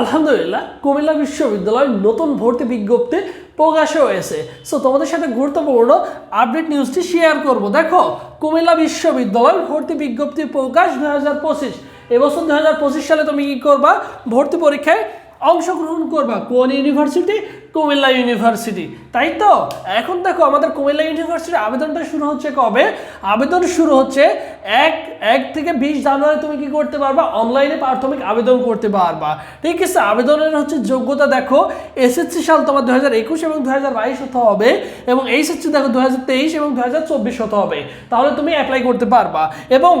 আলহামদুলিল্লাহ, কুমিল্লা বিশ্ববিদ্যালয় নতুন ভর্তি বিজ্ঞপ্তি প্রকাশ হয়েছে। সো তোমাদের সাথে গুরুত্বপূর্ণ আপডেট নিউজটি শেয়ার করব। দেখো, কুমিল্লা বিশ্ববিদ্যালয় ভর্তি বিজ্ঞপ্তি প্রকাশ দু হাজার পঁচিশ। এবছর দু হাজার পঁচিশ সালে তুমি কী করবা? ভর্তি পরীক্ষায় অংশগ্রহণ করবা। কোন ইউনিভার্সিটি কুমিল্লা ইউনিভার্সিটি। তাই তো? এখন দেখো, আমাদের কুমিল্লা ইউনিভার্সিটির আবেদনটা শুরু হচ্ছে কবে? আবেদন শুরু হচ্ছে এক এক থেকে বিশ জানুয়ারি তুমি কি করতে পারবা? অনলাইনে প্রাথমিক আবেদন করতে পারবা। ঠিক আছে? আবেদনের হচ্ছে যোগ্যতা দেখো এসএসসি সাল তোমার দু হাজার একুশ এবং দু হাজার বাইশ হতে হবে এবং এইচএসসি দেখো দু হাজার তেইশ এবং দু হাজার চব্বিশ হতে হবে। তাহলে তুমি অ্যাপ্লাই করতে পারবা। এবং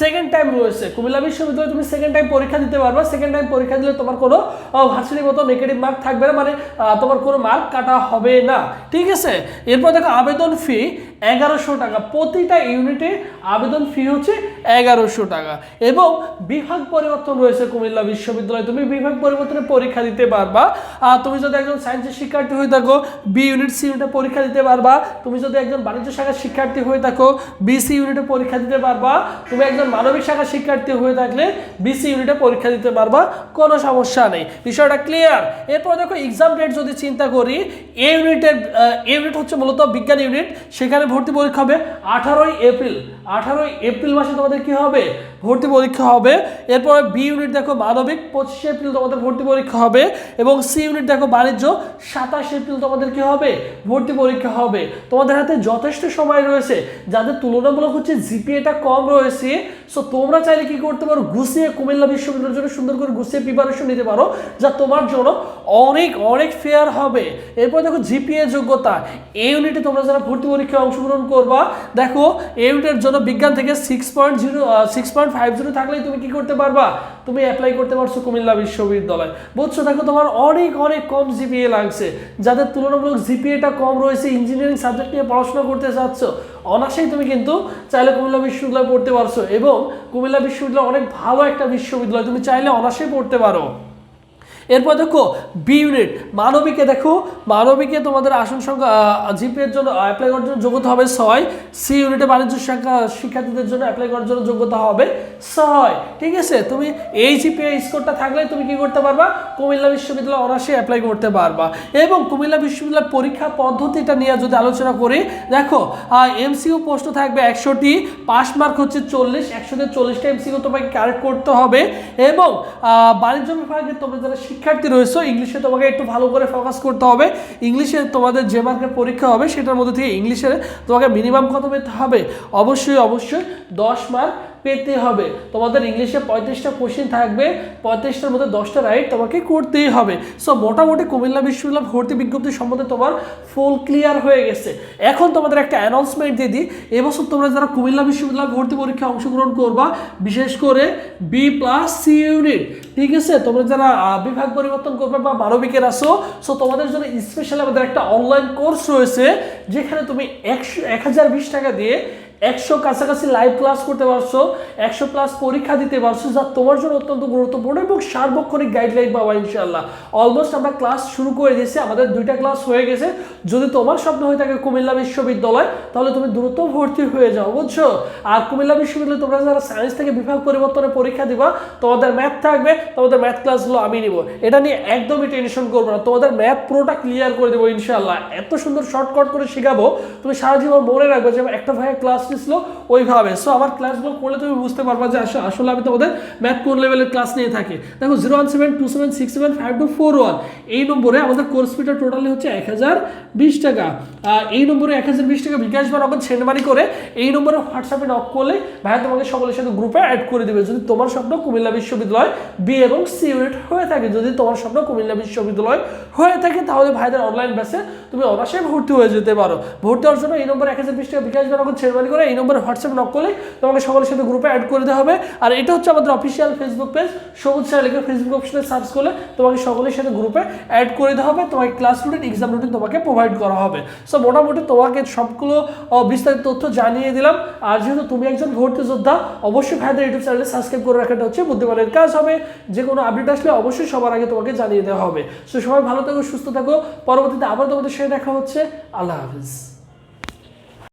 সেকেন্ড টাইম রয়েছে। কুমিল্লা বিশ্ববিদ্যালয়ে তুমি সেকেন্ড টাইম পরীক্ষা দিতে পারবা। সেকেন্ড টাইম পরীক্ষা দিলে তোমার কোনো ভার্সিটির মতো নেগেটিভ মার্ক থাকবে না। মানে তোমার কোনো মার্ক কাটা হবে না। ঠিক আছে? এরপর দেখো আবেদন ফি এগারোশো টাকা। প্রতিটা ইউনিটে আবেদন ফি হচ্ছে এগারোশো টাকা। এবং বিভাগ পরিবর্তন রয়েছে কুমিল্লা বিশ্ববিদ্যালয়ে। তুমি বিভাগ পরিবর্তনে পরীক্ষা দিতে পারবা। তুমি যদি একজন সায়েন্সের শিক্ষার্থী হয়ে থাকো বি ইউনিট সি ইউনিটে পরীক্ষা দিতে পারবা। তুমি যদি একজন বাণিজ্য শাখার শিক্ষার্থী হয়ে থাকো বিসি ইউনিটে পরীক্ষা দিতে পারবা। তুমি একজন মানবিক শাখার শিক্ষার্থী হয়ে থাকলে বিসি ইউনিটে পরীক্ষা দিতে পারবা। কোনো সমস্যা নেই। বিষয়টা ক্লিয়ার এরপর দেখো এক্সাম ডেট যদি চিন্তা করি এ ইউনিটের এ ইউনিট হচ্ছে মূলত বিজ্ঞান ইউনিট সেখানে ভর্তি পরীক্ষা হবে আঠারোই এপ্রিল। আঠারোই এপ্রিল মাসে তোমাদের কি হবে? ভর্তি পরীক্ষা হবে। এরপর বি ইউনিট দেখো মানবিক, পঁচিশে এপ্রিল তোমাদের ভর্তি পরীক্ষা হবে এবং সি ইউনিট দেখো বাণিজ্য, সাতাশ এপ্রিল তোমাদের কি হবে? ভর্তি পরীক্ষা হবে। তোমাদের হাতে যথেষ্ট সময় রয়েছে। যাদের তুলনামূলক হচ্ছে জিপিএটা কম রয়েছে সো তোমরা চাইলে কি করতে পারো? গুছিয়ে কুমিল্লা বিশ্ববিদ্যালয়ের জন্য সুন্দর করে গুছিয়ে প্রিপারেশন নিতে পারো, যা তোমার জন্য অনেক অনেক ফেয়ার হবে। এরপর দেখো জিপিএ যোগ্যতা। এই ইউনিটে তোমরা যারা ভর্তি পরীক্ষায় অংশগ্রহণ করবা, দেখো এই ইউনিটের জন্য বিজ্ঞান থেকে six point zero six point five zero থাকলেই তুমি কি করতে পারবা? তুমি অ্যাপ্লাই করতে পারছ কুমিল্লা বিশ্ববিদ্যালয়। বুঝছ? দেখো, তোমার অনেক অনেক কম জিপিএ লাগছে। যাদের তুলনামূলক জিপিএটা কম রয়েছে ইঞ্জিনিয়ারিং সাবজেক্ট নিয়ে পড়াশোনা করতে চাচ্ছ অনাসেই তুমি কিন্তু চাইলে কুমিল্লা বিশ্ববিদ্যালয় পড়তে পারছ। এবং কুমিল্লা বিশ্ববিদ্যালয় অনেক ভালো একটা বিশ্ববিদ্যালয়, তুমি চাইলে অনাসেই পড়তে পারো। এরপর দেখো বি ইউনিট মানবিকে দেখো, মানবিকে তোমাদের আসন সংখ্যা জিপিএর জন্য অ্যাপ্লাই করার জন্য যোগ্যতা হবে ছয়। সি ইউনিটে বাণিজ্য শাখা, শিক্ষার্থীদের জন্য অ্যাপ্লাই করার জন্য যোগ্যতা হবে ছয়। ঠিক আছে? তুমি এই জিপিএ স্কোরটা থাকলে তুমি কি করতে পারবা? কুমিল্লা বিশ্ববিদ্যালয় অনার্সে অ্যাপ্লাই করতে পারবা। এবং কুমিল্লা বিশ্ববিদ্যালয় পরীক্ষা পদ্ধতিটা নিয়ে যদি আলোচনা করি, দেখো এমসিউ প্রশ্ন থাকবে একশোটি পাস মার্ক হচ্ছে চল্লিশ, একশোতে চল্লিশটা এমসিউ তোমাকে কারেক্ট করতে হবে। এবং বাণিজ্য বিভাগে তোমরা যারা শিক্ষার্থী রয়েছে, ইংলিশে তোমাকে একটু ভালো করে ফোকাস করতে হবে। ইংলিশে তোমাদের যে মার্কের পরীক্ষা হবে, সেটার মধ্যে থেকে ইংলিশে তোমাকে মিনিমাম কত পেতে হবে? অবশ্যই অবশ্যই দশ মার্ক পেতে হবে। তোমাদের ইংলিশে পঁয়ত্রিশটা কোশ্চেন থাকবে, পঁয়ত্রিশটার মধ্যে দশটা রাইট তোমাকে করতেই হবে। সো মোটামুটি কুমিল্লা বিশ্ববিদ্যালয় ভর্তি বিজ্ঞপ্তি সম্বন্ধে তোমার ফুল ক্লিয়ার হয়ে গেছে। এখন তোমাদের একটা অ্যানাউন্সমেন্ট দিয়ে দিই। এবছর তোমরা যারা কুমিল্লা বিশ্ববিদ্যালয় ভর্তি পরীক্ষায় অংশগ্রহণ করবা, বিশেষ করে বি প্লাস সি ইউনিট ঠিক আছে? তোমরা যারা বিভাগ পরিবর্তন করবে বা মানবিকের আসো সো তোমাদের জন্য স্পেশালি আমাদের একটা অনলাইন কোর্স রয়েছে, যেখানে তুমি একশো, এক হাজার বিশ টাকা দিয়ে একশো কাছাকাছি লাইভ ক্লাস করতে পারছ, একশো প্লাস পরীক্ষা দিতে পারছ, যা তোমার জন্য অত্যন্ত গুরুত্বপূর্ণ এবং সার্বক্ষণিক গাইডলাইন পাবা ইনশাল্লাহ অলমোস্ট আমরা ক্লাস শুরু করে দিয়েছি, আমাদের দুইটা ক্লাস হয়ে গেছে। যদি তোমার স্বপ্ন হয়ে থাকে কুমিল্লা বিশ্ববিদ্যালয়, তাহলে তুমি দ্রুত ভর্তি হয়ে যাও, বুঝছ? আর কুমিল্লা বিশ্ববিদ্যালয় তোমরা যারা সায়েন্স থেকে বিভাগ পরিবর্তনে পরীক্ষা দিবা, তোমাদের ম্যাথ থাকবে, তোমাদের ম্যাথ ক্লাসগুলো আমি নিব। এটা নিয়ে একদমই টেনশন করব না, তোমাদের ম্যাথ পুরোটা ক্লিয়ার করে দেবো ইনশাল্লাহ এত সুন্দর শর্টকাট করে শেখাবো, তুমি সারা জীবন মনে রাখবে যে, একটা ভাইয়ের ক্লাস নিছিল ওইভাবে। সো আমার ক্লাসগুলো করলে তুমি বুঝতে পারবা যে আসলে আমি তোমাদের ম্যাথ কোন লেভেলের ক্লাস নিয়ে থাকি। দেখো zero one seven two seven six seven five two four one এই নম্বরে আমাদের কোর্স ফিটা টোটালি হচ্ছে এক হাজার বিশ টাকা। এই নম্বরে এক হাজার বিশ টাকা বিকাশ বা নগদ সেন্ডমানি করে এই নম্বরে হোয়াটসঅ্যাপে নক করলে ভাইয়া তোমাকে সকলের সাথে গ্রুপে অ্যাড করে দেবে। যদি তোমার স্বপ্ন কুমিল্লা বিশ্ববিদ্যালয় বি এবং সি ইউনিট হয়ে থাকে, যদি তোমার স্বপ্ন কুমিল্লা বিশ্ববিদ্যালয় হয়ে থাকে, তাহলে ভাইদের অনলাইন ব্যাসে তুমি অনাসে ভর্তি হয়ে যেতে পারো। ভর্তি হওয়ার জন্য এই নম্বর এক হাজার বিশ টাকা বিকাশ বা নগদ সেন্ডমানি করে এই নম্বরে হোয়াটসঅ্যাপ নক করলে তোমাকে সকলের সাথে গ্রুপে অ্যাড করে দেওয়া হবে। আর এটা হচ্ছে আমাদের official Facebook page Sabuj sir লিখে ফেসবুক অপশনে সার্চ করলে তোমাকে সকলের সাথে গ্রুপে অ্যাড করে দেওয়া হবে। তোমাকে ক্লাস রুটিন এক্সাম রুটিন তোমাকে প্রোভাইড করা হবে। সো মোটামুটি তোমাকে সবগুলো বিস্তারিত তথ্য জানিয়ে দিলাম। আর যেহেতু তুমি একজন ভর্তি যোদ্ধা, অবশ্যই ভাইদের ইউটিউব চ্যানেলে সাবস্ক্রাইব করে রাখাটা হচ্ছে বুদ্ধিমানের কাজ হবে। যে কোনো আপডেট আসলে অবশ্যই সবার আগে তোমাকে জানিয়ে দেওয়া হবে। সো সবাই ভালো থাকো, সুস্থ থাকো। পরবর্তীতে আবার তোমাদের সাথে দেখা হচ্ছে। আল্লাহ হাফিজ।